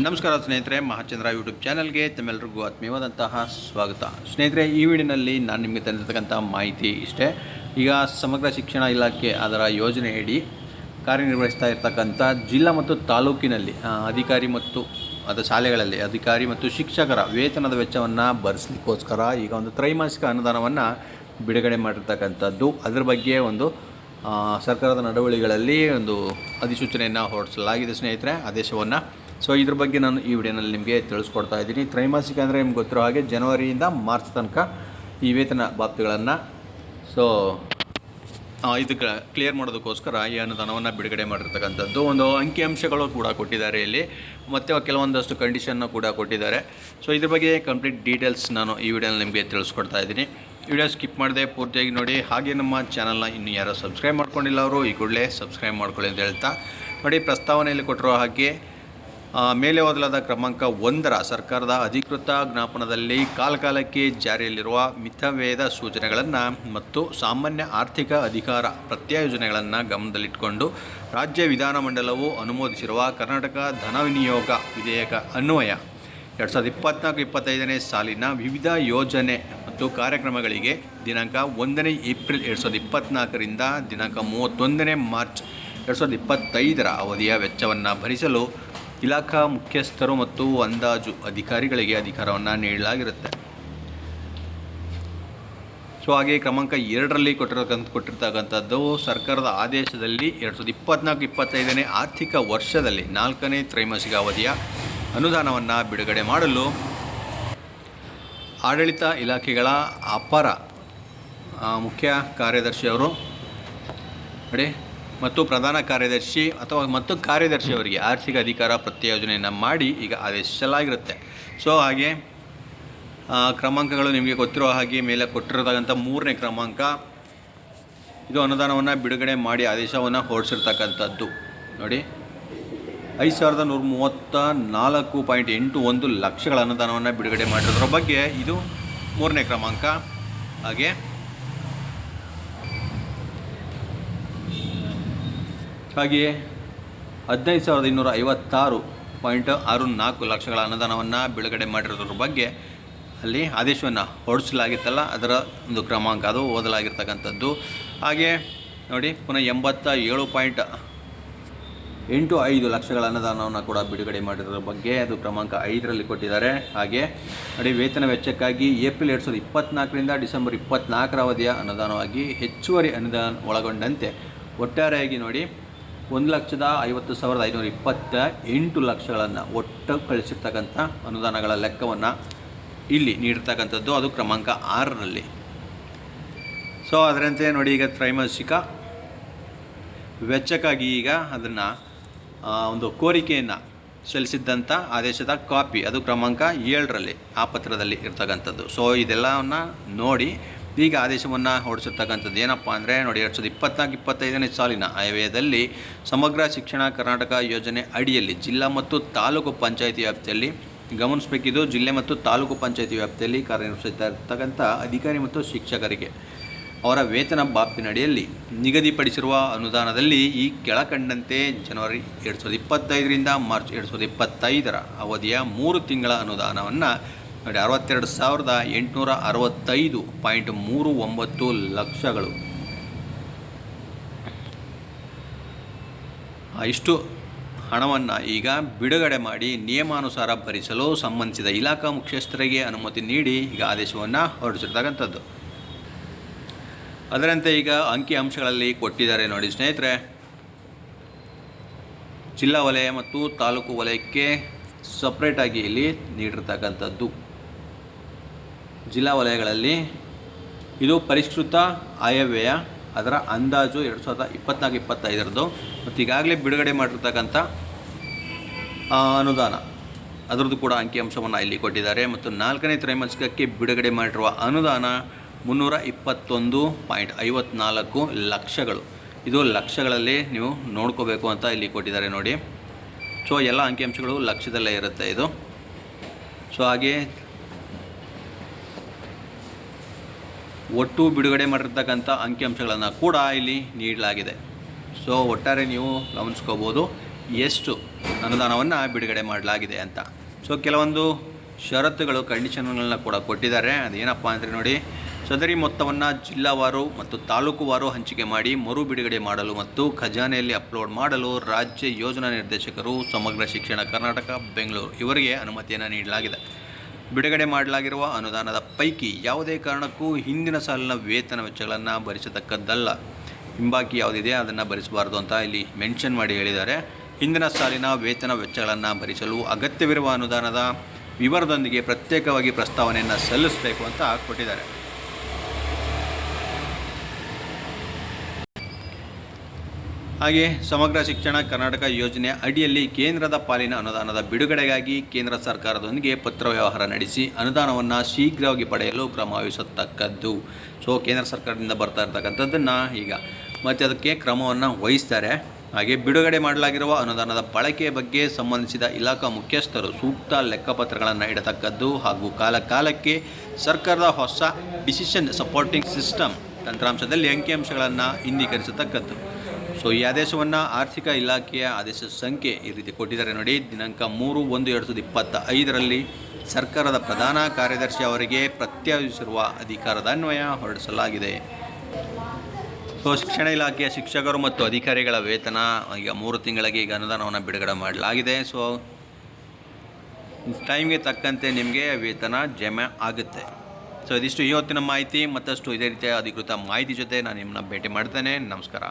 ನಮಸ್ಕಾರ ಸ್ನೇಹಿತರೆ, ಮಹಾಚಂದ್ರ ಯೂಟ್ಯೂಬ್ ಚಾನಲ್ಗೆ ತಮ್ಮೆಲ್ಲರಿಗೂ ಆತ್ಮೀಯವಾದಂತಹ ಸ್ವಾಗತ. ಸ್ನೇಹಿತರೆ, ಈ ವಿಡಿಯೋನಲ್ಲಿ ನಾನು ನಿಮಗೆ ತಂದಿರತಕ್ಕಂಥ ಮಾಹಿತಿ ಇಷ್ಟೇ. ಈಗ ಸಮಗ್ರ ಶಿಕ್ಷಣ ಇಲಾಖೆ ಅದರ ಯೋಜನೆಯಡಿ ಕಾರ್ಯನಿರ್ವಹಿಸ್ತಾ ಇರತಕ್ಕಂಥ ಜಿಲ್ಲಾ ಮತ್ತು ತಾಲೂಕಿನಲ್ಲಿ ಅಧಿಕಾರಿ ಮತ್ತು ಅದು ಶಾಲೆಗಳಲ್ಲಿ ಅಧಿಕಾರಿ ಮತ್ತು ಶಿಕ್ಷಕರ ವೇತನದ ವೆಚ್ಚವನ್ನು ಭರಿಸಲಿಕ್ಕೋಸ್ಕರ ಈಗ ಒಂದು ತ್ರೈಮಾಸಿಕ ಅನುದಾನವನ್ನು ಬಿಡುಗಡೆ ಮಾಡಿರ್ತಕ್ಕಂಥದ್ದು. ಅದರ ಬಗ್ಗೆ ಒಂದು ಸರ್ಕಾರದ ನಡವಳಿಗಳಲ್ಲಿ ಒಂದು ಅಧಿಸೂಚನೆಯನ್ನು ಹೊರಡಿಸಲಾಗಿದೆ ಸ್ನೇಹಿತರೆ. ಆದೇಶವನ್ನು ಸೊ ಇದ್ರ ಬಗ್ಗೆ ನಾನು ಈ ವಿಡಿಯೋನಲ್ಲಿ ನಿಮಗೆ ತಿಳಿಸ್ಕೊಡ್ತಾ ಇದ್ದೀನಿ. ತ್ರೈಮಾಸಿಕ ಅಂದರೆ ನಿಮ್ಗೆ ಗೊತ್ತಿರೋ ಹಾಗೆ ಜನವರಿಯಿಂದ ಮಾರ್ಚ್ ತನಕ ಈ ವೇತನ ಬಾಬ್ತಿಗಳನ್ನು ಸೊ ಇದು ಕ್ಲಿಯರ್ ಮಾಡೋದಕ್ಕೋಸ್ಕರ ಈ ಅನುದಾನವನ್ನು ಬಿಡುಗಡೆ ಮಾಡಿರ್ತಕ್ಕಂಥದ್ದು. ಒಂದು ಅಂಕಿಅಂಶಗಳು ಕೂಡ ಕೊಟ್ಟಿದ್ದಾರೆ ಇಲ್ಲಿ. ಮತ್ತು ಕೆಲವೊಂದಷ್ಟು ಕಂಡೀಷನ್ನು ಕೂಡ ಕೊಟ್ಟಿದ್ದಾರೆ. ಸೊ ಇದ್ರ ಬಗ್ಗೆ ಕಂಪ್ಲೀಟ್ ಡೀಟೇಲ್ಸ್ ನಾನು ಈ ವಿಡಿಯೋನಲ್ಲಿ ನಿಮಗೆ ತಿಳಿಸ್ಕೊಡ್ತಾ ಇದ್ದೀನಿ. ವಿಡಿಯೋ ಸ್ಕಿಪ್ ಮಾಡದೆ ಪೂರ್ತಿಯಾಗಿ ನೋಡಿ. ಹಾಗೆ ನಮ್ಮ ಚಾನಲ್ನ ಇನ್ನು ಯಾರೋ ಸಬ್ಸ್ಕ್ರೈಬ್ ಮಾಡ್ಕೊಂಡಿಲ್ಲ ಅವರು, ಈ ಕೂಡಲೇ ಸಬ್ಸ್ಕ್ರೈಬ್ ಮಾಡ್ಕೊಳ್ಳಿ ಅಂತ ಹೇಳ್ತಾ. ನೋಡಿ, ಪ್ರಸ್ತಾವನೆಯಲ್ಲಿ ಕೊಟ್ಟಿರೋ ಹಾಗೆ ಮೇಲೆ ಓದಲಾದ ಕ್ರಮಾಂಕ ಒಂದರ ಸರ್ಕಾರದ ಅಧಿಕೃತ ಜ್ಞಾಪನದಲ್ಲಿ ಕಾಲಕಾಲಕ್ಕೆ ಜಾರಿಯಲ್ಲಿರುವ ಮಿತವೇದ ಸೂಚನೆಗಳನ್ನು ಮತ್ತು ಸಾಮಾನ್ಯ ಆರ್ಥಿಕ ಅಧಿಕಾರ ಪ್ರತ್ಯಾಯೋಜನೆಗಳನ್ನು ಗಮನದಲ್ಲಿಟ್ಟುಕೊಂಡು ರಾಜ್ಯ ವಿಧಾನಮಂಡಲವು ಅನುಮೋದಿಸಿರುವ ಕರ್ನಾಟಕ ಧನ ವಿನಿಯೋಗ ವಿಧೇಯಕ ಅನ್ವಯ. ಎರಡು ಸಾವಿರದ ಇಪ್ಪತ್ನಾಲ್ಕು ಇಪ್ಪತ್ತೈದನೇ ಸಾಲಿನ ವಿವಿಧ ಯೋಜನೆ ಮತ್ತು ಕಾರ್ಯಕ್ರಮಗಳಿಗೆ ದಿನಾಂಕ ಒಂದನೇ ಏಪ್ರಿಲ್ ಎರಡು ಸಾವಿರದ ಇಪ್ಪತ್ತ್ನಾಲ್ಕರಿಂದ ದಿನಾಂಕ ಮೂವತ್ತೊಂದನೇ ಮಾರ್ಚ್ ಎರಡು ಸಾವಿರದ ಇಪ್ಪತ್ತೈದರ ಅವಧಿಯ ವೆಚ್ಚವನ್ನು ಭರಿಸಲು ಇಲಾಖಾ ಮುಖ್ಯಸ್ಥರು ಮತ್ತು ಅಂದಾಜು ಅಧಿಕಾರಿಗಳಿಗೆ ಅಧಿಕಾರವನ್ನು ನೀಡಲಾಗಿರುತ್ತೆ. ಸೊ ಹಾಗೆ ಕ್ರಮಾಂಕ ಎರಡರಲ್ಲಿ ಕೊಟ್ಟಿರತಕ್ಕಂಥ ಕೊಟ್ಟಿರ್ತಕ್ಕಂಥದ್ದು ಸರ್ಕಾರದ ಆದೇಶದಲ್ಲಿ ಎರಡು ಸಾವಿರದ ಇಪ್ಪತ್ನಾಲ್ಕು ಇಪ್ಪತ್ತೈದನೇ ಆರ್ಥಿಕ ವರ್ಷದಲ್ಲಿ ನಾಲ್ಕನೇ ತ್ರೈಮಾಸಿಕ ಅವಧಿಯ ಅನುದಾನವನ್ನು ಬಿಡುಗಡೆ ಮಾಡಲು ಆಡಳಿತ ಇಲಾಖೆಗಳ ಅಪರ ಮುಖ್ಯ ಕಾರ್ಯದರ್ಶಿಯವರು ನೋಡಿ ಮತ್ತು ಪ್ರಧಾನ ಕಾರ್ಯದರ್ಶಿ ಅಥವಾ ಮತ್ತು ಕಾರ್ಯದರ್ಶಿಯವರಿಗೆ ಆರ್ಥಿಕ ಅಧಿಕಾರ ಪ್ರತ್ಯಯೋಜನೆಯನ್ನು ಮಾಡಿ ಈಗ ಆದೇಶಿಸಲಾಗಿರುತ್ತೆ. ಸೊ, ಹಾಗೆ ಕ್ರಮಾಂಕಗಳು ನಿಮಗೆ ಗೊತ್ತಿರೋ ಹಾಗೆ ಮೇಲೆ ಕೊಟ್ಟಿರತಕ್ಕಂಥ ಮೂರನೇ ಕ್ರಮಾಂಕ. ಇದು ಅನುದಾನವನ್ನು ಬಿಡುಗಡೆ ಮಾಡಿ ಆದೇಶವನ್ನು ಹೊರಡಿಸಿರ್ತಕ್ಕಂಥದ್ದು. ನೋಡಿ, ಐದು ಸಾವಿರದ ನೂರ ಮೂವತ್ತ ನಾಲ್ಕು ಪಾಯಿಂಟ್ ಎಂಟು ಒಂದು ಲಕ್ಷಗಳ ಅನುದಾನವನ್ನು ಬಿಡುಗಡೆ ಮಾಡಿರೋದ್ರ ಬಗ್ಗೆ ಇದು ಮೂರನೇ ಕ್ರಮಾಂಕ. ಹಾಗೆ ಹಾಗೆಯೇ ಹದಿನೈದು ಸಾವಿರದ ಇನ್ನೂರ ಐವತ್ತಾರು ಪಾಯಿಂಟ್ ಆರು ನಾಲ್ಕು ಲಕ್ಷಗಳ ಅನುದಾನವನ್ನು ಬಿಡುಗಡೆ ಮಾಡಿರೋದ್ರ ಬಗ್ಗೆ ಅಲ್ಲಿ ಆದೇಶವನ್ನು ಹೊರಡಿಸಲಾಗಿತ್ತಲ್ಲ, ಅದರ ಒಂದು ಕ್ರಮಾಂಕ ಅದು ಓದಲಾಗಿರ್ತಕ್ಕಂಥದ್ದು. ಹಾಗೆ ನೋಡಿ, ಪುನಃ ಎಂಬತ್ತ ಏಳು ಪಾಯಿಂಟ್ ಎಂಟು ಐದು ಲಕ್ಷಗಳ ಅನುದಾನವನ್ನು ಕೂಡ ಬಿಡುಗಡೆ ಮಾಡಿರೋದ್ರ ಬಗ್ಗೆ ಅದು ಕ್ರಮಾಂಕ ಐದರಲ್ಲಿ ಕೊಟ್ಟಿದ್ದಾರೆ. ಹಾಗೆ ನೋಡಿ, ವೇತನ ವೆಚ್ಚಕ್ಕಾಗಿ ಏಪ್ರಿಲ್ ಎರಡು ಸಾವಿರದ ಇಪ್ಪತ್ನಾಲ್ಕರಿಂದ ಡಿಸೆಂಬರ್ ಇಪ್ಪತ್ನಾಲ್ಕರ ಅವಧಿಯ ಅನುದಾನವಾಗಿ ಹೆಚ್ಚುವರಿ ಅನುದಾನ ಒಳಗೊಂಡಂತೆ. ಒಟ್ಟಾರೆಯಾಗಿ ನೋಡಿ ಒಂದು ಲಕ್ಷದ ಐವತ್ತು ಸಾವಿರದ ಐನೂರ ಇಪ್ಪತ್ತ ಎಂಟು ಲಕ್ಷಗಳನ್ನು ಒಟ್ಟು ಕಳಿಸಿರ್ತಕ್ಕಂಥ ಅನುದಾನಗಳ ಲೆಕ್ಕವನ್ನು ಇಲ್ಲಿ ನೀಡಿರ್ತಕ್ಕಂಥದ್ದು. ಅದು ಕ್ರಮಾಂಕ ಆರರಲ್ಲಿ. ಸೊ ಅದರಂತೆ ನೋಡಿ ಈಗ ತ್ರೈಮಾಸಿಕ. ವೆಚ್ಚಕ್ಕಾಗಿ ಈಗ ಅದನ್ನು ಒಂದು ಕೋರಿಕೆಯನ್ನು ಸಲ್ಲಿಸಿದ್ದಂಥ ಆದೇಶದ ಕಾಪಿ. ಅದು ಕ್ರಮಾಂಕ ಏಳರಲ್ಲಿ, ಆ ಪತ್ರದಲ್ಲಿ ಇರ್ತಕ್ಕಂಥದ್ದು. ಸೊ ಇದೆಲ್ಲವನ್ನು ನೋಡಿ ಈಗ ಆದೇಶವನ್ನು ಹೊರಡಿಸಿರ್ತಕ್ಕಂಥದ್ದು ಏನಪ್ಪ ಅಂದರೆ ನೋಡಿ ಎರಡು ಸಾವಿರದ ಇಪ್ಪತ್ನಾಲ್ಕು, ಇಪ್ಪತ್ತೈದನೇ ಸಾಲಿನ ಆಯವ್ಯದಲ್ಲಿ ಸಮಗ್ರ ಶಿಕ್ಷಣ ಕರ್ನಾಟಕ ಯೋಜನೆ ಅಡಿಯಲ್ಲಿ ಜಿಲ್ಲಾ ಮತ್ತು ತಾಲೂಕು ಪಂಚಾಯಿತಿ ವ್ಯಾಪ್ತಿಯಲ್ಲಿ ಗಮನಿಸಬೇಕಿದ್ದು ಜಿಲ್ಲೆ ಮತ್ತು ತಾಲೂಕು ಪಂಚಾಯಿತಿ ವ್ಯಾಪ್ತಿಯಲ್ಲಿ ಕಾರ್ಯನಿರ್ವಹಿಸುತ್ತಾ ಇರ್ತಕ್ಕಂಥ ಅಧಿಕಾರಿ ಮತ್ತು ಶಿಕ್ಷಕರಿಗೆ ಅವರ ವೇತನ ಬಾಬ್ತಿನಡಿಯಲ್ಲಿ ನಿಗದಿಪಡಿಸಿರುವ ಅನುದಾನದಲ್ಲಿ ಈ ಕೆಳಕಂಡಂತೆ ಜನವರಿ ಎರಡು ಸಾವಿರದ ಇಪ್ಪತ್ತೈದರಿಂದ ಮಾರ್ಚ್ ಎರಡು ಸಾವಿರದ ಇಪ್ಪತ್ತೈದರ ಅವಧಿಯ ಮೂರು ತಿಂಗಳ ಅನುದಾನವನ್ನು ನೋಡಿ, ಅರವತ್ತೆರಡು ಸಾವಿರದ ಎಂಟುನೂರ ಅರವತ್ತೈದು ಪಾಯಿಂಟ್ ಮೂರು ಒಂಬತ್ತು ಲಕ್ಷಗಳು. ಇಷ್ಟು ಹಣವನ್ನು ಈಗ ಬಿಡುಗಡೆ ಮಾಡಿ ನಿಯಮಾನುಸಾರ ಭರಿಸಲು ಸಂಬಂಧಿಸಿದ ಇಲಾಖಾ ಮುಖ್ಯಸ್ಥರಿಗೆ ಅನುಮತಿ ನೀಡಿ ಈಗ ಆದೇಶವನ್ನು ಹೊರಡಿಸಿರ್ತಕ್ಕಂಥದ್ದು. ಅದರಂತೆ ಈಗ ಅಂಕಿ ಅಂಶಗಳಲ್ಲಿ ಕೊಟ್ಟಿದ್ದಾರೆ ನೋಡಿ ಸ್ನೇಹಿತರೆ. ಜಿಲ್ಲಾ ವಲಯ ಮತ್ತು ತಾಲೂಕು ವಲಯಕ್ಕೆ ಸಪ್ರೇಟಾಗಿ ಇಲ್ಲಿ ನೀಡಿರ್ತಕ್ಕಂಥದ್ದು. ಜಿಲ್ಲಾ ವಲಯಗಳಲ್ಲಿ ಇದು ಪರಿಷ್ಕೃತ ಆಯವ್ಯಯ, ಅದರ ಅಂದಾಜು ಎರಡು ಸಾವಿರದ ಇಪ್ಪತ್ನಾಲ್ಕು, ಇಪ್ಪತ್ತೈದರದ್ದು. ಮತ್ತು ಈಗಾಗಲೇ ಬಿಡುಗಡೆ ಮಾಡಿರ್ತಕ್ಕಂಥ ಅನುದಾನ. ಅದರದ್ದು ಕೂಡ ಅಂಕಿಅಂಶವನ್ನು ಇಲ್ಲಿ ಕೊಟ್ಟಿದ್ದಾರೆ. ಮತ್ತು ನಾಲ್ಕನೇ ತ್ರೈಮಾಸಿಕಕ್ಕೆ ಬಿಡುಗಡೆ ಮಾಡಿರುವ ಅನುದಾನ ಮುನ್ನೂರ ಇಪ್ಪತ್ತೊಂದು ಪಾಯಿಂಟ್ ಐವತ್ನಾಲ್ಕು ಲಕ್ಷಗಳು. ಇದು ಲಕ್ಷಗಳಲ್ಲಿ ನೀವು ನೋಡ್ಕೋಬೇಕು ಅಂತ ಇಲ್ಲಿ ಕೊಟ್ಟಿದ್ದಾರೆ ನೋಡಿ. ಸೊ ಎಲ್ಲ ಅಂಕಿಅಂಶಗಳು ಲಕ್ಷದಲ್ಲೇ ಇರುತ್ತೆ ಇದು. ಸೊ ಹಾಗೆ ಒಟ್ಟು ಬಿಡುಗಡೆ ಮಾಡಿರ್ತಕ್ಕಂಥ ಅಂಕಿಅಂಶಗಳನ್ನು ಕೂಡ ಇಲ್ಲಿ ನೀಡಲಾಗಿದೆ. ಸೊ ಒಟ್ಟಾರೆ ನೀವು ಗಮನಿಸ್ಕೋಬೋದು ಎಷ್ಟು ಅನುದಾನವನ್ನು ಬಿಡುಗಡೆ ಮಾಡಲಾಗಿದೆ ಅಂತ. ಸೊ ಕೆಲವೊಂದು ಷರತ್ತುಗಳು ಕಂಡೀಷನ್ಗಳನ್ನ ಕೂಡ ಕೊಟ್ಟಿದ್ದಾರೆ. ಅದೇನಪ್ಪ ಅಂದರೆ ನೋಡಿ ಸದರಿ ಮೊತ್ತವನ್ನು ಜಿಲ್ಲಾವಾರು ಮತ್ತು ತಾಲೂಕುವಾರು ಹಂಚಿಕೆ ಮಾಡಿ ಮರು ಬಿಡುಗಡೆ ಮಾಡಲು ಮತ್ತು ಖಜಾನೆಯಲ್ಲಿ ಅಪ್ಲೋಡ್ ಮಾಡಲು ರಾಜ್ಯ ಯೋಜನಾ ನಿರ್ದೇಶಕರು ಸಮಗ್ರ ಶಿಕ್ಷಣ ಕರ್ನಾಟಕ, ಬೆಂಗಳೂರು ಇವರಿಗೆ ಅನುಮತಿಯನ್ನು ನೀಡಲಾಗಿದೆ. ಬಿಡುಗಡೆ ಮಾಡಲಾಗಿರುವ ಅನುದಾನದ ಪೈಕಿ ಯಾವುದೇ ಕಾರಣಕ್ಕೂ ಹಿಂದಿನ ಸಾಲಿನ ವೇತನ ವೆಚ್ಚಗಳನ್ನು ಭರಿಸತಕ್ಕದ್ದಲ್ಲ. ಹಿಂಬಾಕಿ ಯಾವುದಿದೆ ಅದನ್ನು ಭರಿಸಬಾರ್ದು ಅಂತ ಇಲ್ಲಿ ಮೆನ್ಷನ್ ಮಾಡಿ ಹೇಳಿದ್ದಾರೆ. ಹಿಂದಿನ ಸಾಲಿನ ವೇತನ ವೆಚ್ಚಗಳನ್ನು ಭರಿಸಲು ಅಗತ್ಯವಿರುವ ಅನುದಾನದ ವಿವರದೊಂದಿಗೆ ಪ್ರತ್ಯೇಕವಾಗಿ ಪ್ರಸ್ತಾವನೆಯನ್ನು ಸಲ್ಲಿಸಬೇಕು ಅಂತ ಕೊಟ್ಟಿದ್ದಾರೆ. ಹಾಗೆ ಸಮಗ್ರ ಶಿಕ್ಷಣ ಕರ್ನಾಟಕ ಯೋಜನೆ ಅಡಿಯಲ್ಲಿ ಕೇಂದ್ರದ ಪಾಲಿನ ಅನುದಾನದ ಬಿಡುಗಡೆಗಾಗಿ ಕೇಂದ್ರ ಸರ್ಕಾರದೊಂದಿಗೆ ಪತ್ರ ವ್ಯವಹಾರ ನಡೆಸಿ ಅನುದಾನವನ್ನು ಶೀಘ್ರವಾಗಿ ಪಡೆಯಲು ಕ್ರಮ ವಹಿಸತಕ್ಕದ್ದು. ಸೊ ಕೇಂದ್ರ ಸರ್ಕಾರದಿಂದ ಬರ್ತಾ ಇರ್ತಕ್ಕಂಥದ್ದನ್ನು ಈಗ ಮತ್ತು ಅದಕ್ಕೆ ಕ್ರಮವನ್ನು ವಹಿಸ್ತಾರೆ. ಹಾಗೆ ಬಿಡುಗಡೆ ಮಾಡಲಾಗಿರುವ ಅನುದಾನದ ಬಳಕೆ ಬಗ್ಗೆ ಸಂಬಂಧಿಸಿದ ಇಲಾಖಾ ಮುಖ್ಯಸ್ಥರು ಸೂಕ್ತ ಲೆಕ್ಕಪತ್ರಗಳನ್ನು ಇಡತಕ್ಕದ್ದು ಹಾಗೂ ಕಾಲ ಕಾಲಕ್ಕೆ ಸರ್ಕಾರದ ಹೊಸ ಡಿಸಿಷನ್ ಸಪೋರ್ಟಿಂಗ್ ಸಿಸ್ಟಮ್ ತಂತ್ರಾಂಶದಲ್ಲಿ ಅಂಕಿಅಂಶಗಳನ್ನು ಇಂದೀಕರಿಸತಕ್ಕದ್ದು ಸೊ ಈ ಆದೇಶವನ್ನು ಆರ್ಥಿಕ ಇಲಾಖೆಯ ಆದೇಶ ಸಂಖ್ಯೆ ಈ ರೀತಿ ಕೊಟ್ಟಿದ್ದಾರೆ ನೋಡಿ. ದಿನಾಂಕ ಮೂರು ಒಂದು ಎರಡು ಸಾವಿರದ ಇಪ್ಪತ್ತ ಐದರಲ್ಲಿ ಸರ್ಕಾರದ ಪ್ರಧಾನ ಕಾರ್ಯದರ್ಶಿ ಅವರಿಗೆ ಪ್ರತ್ಯಾಪಿಸಿರುವ ಅಧಿಕಾರದ ಅನ್ವಯ ಹೊರಡಿಸಲಾಗಿದೆ. ಸೊ ಶಿಕ್ಷಣ ಇಲಾಖೆಯ ಶಿಕ್ಷಕರು ಮತ್ತು ಅಧಿಕಾರಿಗಳ ವೇತನ ಈಗ ಮೂರು ತಿಂಗಳಿಗೆ ಈಗ ಅನುದಾನವನ್ನು ಬಿಡುಗಡೆ ಮಾಡಲಾಗಿದೆ. ಸೊ ಟೈಮ್ಗೆ ತಕ್ಕಂತೆ ನಿಮಗೆ ವೇತನ ಜಮೆ ಆಗುತ್ತೆ. ಸೊ ಇದಿಷ್ಟು ಇವತ್ತಿನ ಮಾಹಿತಿ. ಮತ್ತಷ್ಟು ಇದೇ ರೀತಿಯ ಅಧಿಕೃತ ಮಾಹಿತಿ ಜೊತೆ ನಾನು ನಿಮ್ಮನ್ನ ಭೇಟಿ ಮಾಡ್ತೇನೆ. ನಮಸ್ಕಾರ.